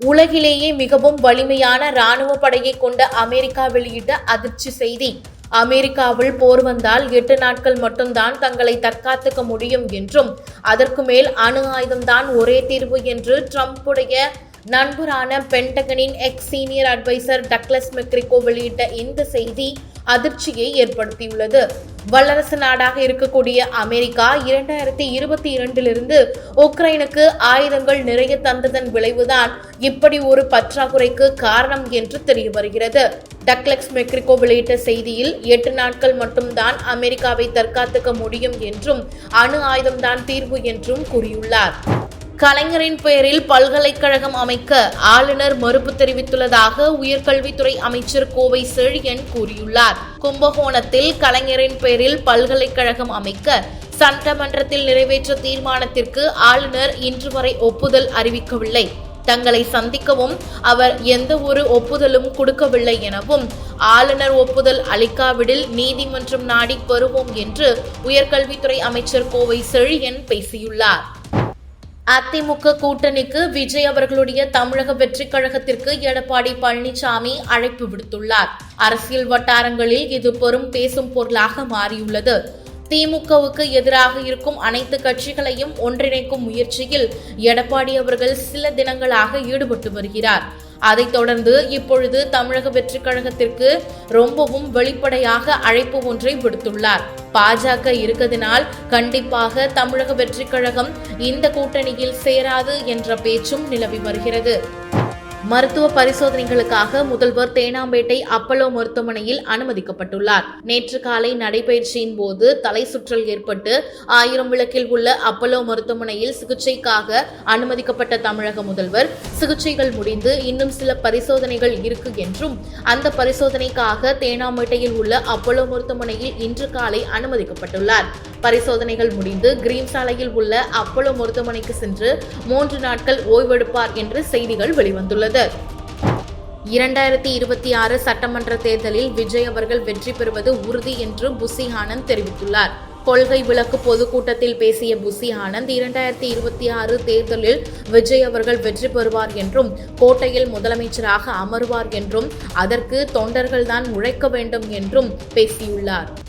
உலகிலேயே மிகவும் வலிமையான ராணுவ படையை கொண்ட அமெரிக்கா வெளியிட்ட அதிர்ச்சி செய்தி. அமெரிக்காவில் போர் வந்தால் எட்டு நாட்கள் மட்டும்தான் தங்களை தற்காத்துக்க முடியும் என்றும் அதற்கு மேல் அணு ஆயுதம்தான் ஒரே தீர்வு என்று ட்ரம்புடைய நண்பரான பென்டகனின் ex senior adviser Douglas Macgregor வெளியிட்ட இந்த செய்தி. அதிர்ச்சியை ஏற்படுத்தியுள்ளது. வல்லரசு நாடாக இருக்கக்கூடிய அமெரிக்கா இரண்டாயிரத்தி இருபத்தி இரண்டிலிருந்து உக்ரைனுக்கு ஆயுதங்கள் நிறைய தந்ததன் விளைவுதான் இப்படி ஒரு பற்றாக்குறைக்கு காரணம் என்று தெரிய வருகிறது. டக்லெக்ஸ் மெக்ரிகோ வெளியிட்ட செய்தியில் எட்டு நாட்கள் மட்டும்தான் அமெரிக்காவை தற்காத்துக்க முடியும் என்றும் அணு ஆயுதம்தான் தீர்வு என்றும் கூறியுள்ளார். கலைஞரின் பெயரில் பல்கலைக்கழகம் அமைக்க ஆளுநர் மறுப்பு தெரிவித்துள்ளதாக உயர்கல்வித்துறை அமைச்சர் கோவை செழியன் கூறியுள்ளார். கும்பகோணத்தில் கலைஞரின் பெயரில் பல்கலைக்கழகம் அமைக்க சட்டமன்றத்தில் நிறைவேற்ற தீர்மானத்திற்கு ஆளுநர் இன்று வரை ஒப்புதல் அறிவிக்கவில்லை. தங்களை சந்திக்கவும் அவர் எந்த ஒரு ஒப்புதலும் கொடுக்கவில்லை எனவும் ஆளுநர் ஒப்புதல் அளிக்காவிடில் நீதிமன்றம் நாடி பெறுவோம் என்று உயர்கல்வித்துறை அமைச்சர் கோவை செழியன் பேசியுள்ளார். அதிமுக கூட்டணிக்கு விஜய் அவர்களுடைய தமிழக வெற்றிக் கழகத்திற்கு எடப்பாடி பழனிசாமி அழைப்பு விடுத்துள்ளார். அரசியல் வட்டாரங்களில் இது பெரும் பேசும் பொருளாக மாறியுள்ளது. திமுகவுக்கு எதிராக இருக்கும் அனைத்து கட்சிகளையும் ஒன்றிணைக்கும் முயற்சியில் எடப்பாடி அவர்கள் சில தினங்களாக ஈடுபட்டு வருகிறார். அதைத் தொடர்ந்து இப்பொழுது தமிழக வெற்றிக் கழகத்திற்கு ரொம்பவும் வெளிப்படையாக அழைப்பு ஒன்றை விடுத்துள்ளார். பாஜக இருக்கதினால் கண்டிப்பாக தமிழக வெற்றிக் கழகம் இந்த கூட்டணியில் சேராது என்ற பேச்சும் நிலவி வருகிறது. மருத்துவ பரிசோதனைகளுக்காக முதல்வர் தேனாம்பேட்டை அப்பலோ மருத்துவமனையில் அனுமதிக்கப்பட்டுள்ளார். நேற்று காலை நடைபயிற்சியின் போது தலை சுற்றல் ஏற்பட்டு ஆயிரம் விளக்கில் உள்ள அப்பலோ மருத்துவமனையில் சிகிச்சைக்காக அனுமதிக்கப்பட்ட தமிழக முதல்வர் சிகிச்சைகள் முடிந்து இன்னும் சில பரிசோதனைகள் இருக்கு என்றும் அந்த பரிசோதனைக்காக தேனாம்பேட்டையில் உள்ள அப்பலோ மருத்துவமனையில் இன்று காலை அனுமதிக்கப்பட்டுள்ளார். பரிசோதனைகள் முடிந்து கிரீன் சாலையில் உள்ள அப்பலோ மருத்துவமனைக்கு சென்று மூன்று நாட்கள் ஓய்வெடுப்பார் என்று செய்திகள் வெளிவந்துள்ளது. இரண்டாயிரத்தி இருபத்தி ஆறு சட்டமன்ற தேர்தலில் விஜய் அவர்கள் வெற்றி பெறுவது உறுதி என்று புசி ஆனந்த் தெரிவித்துள்ளார். கொள்கை விளக்கு பொதுக்கூட்டத்தில் பேசிய புசி ஆனந்த் இரண்டாயிரத்தி இருபத்தி ஆறு தேர்தலில் விஜய் அவர்கள் வெற்றி பெறுவார் என்றும் கோட்டையில் முதலமைச்சராக அமர்வார் என்றும் அதற்கு தொண்டர்கள்தான் உழைக்க வேண்டும் என்றும் பேசியுள்ளார்.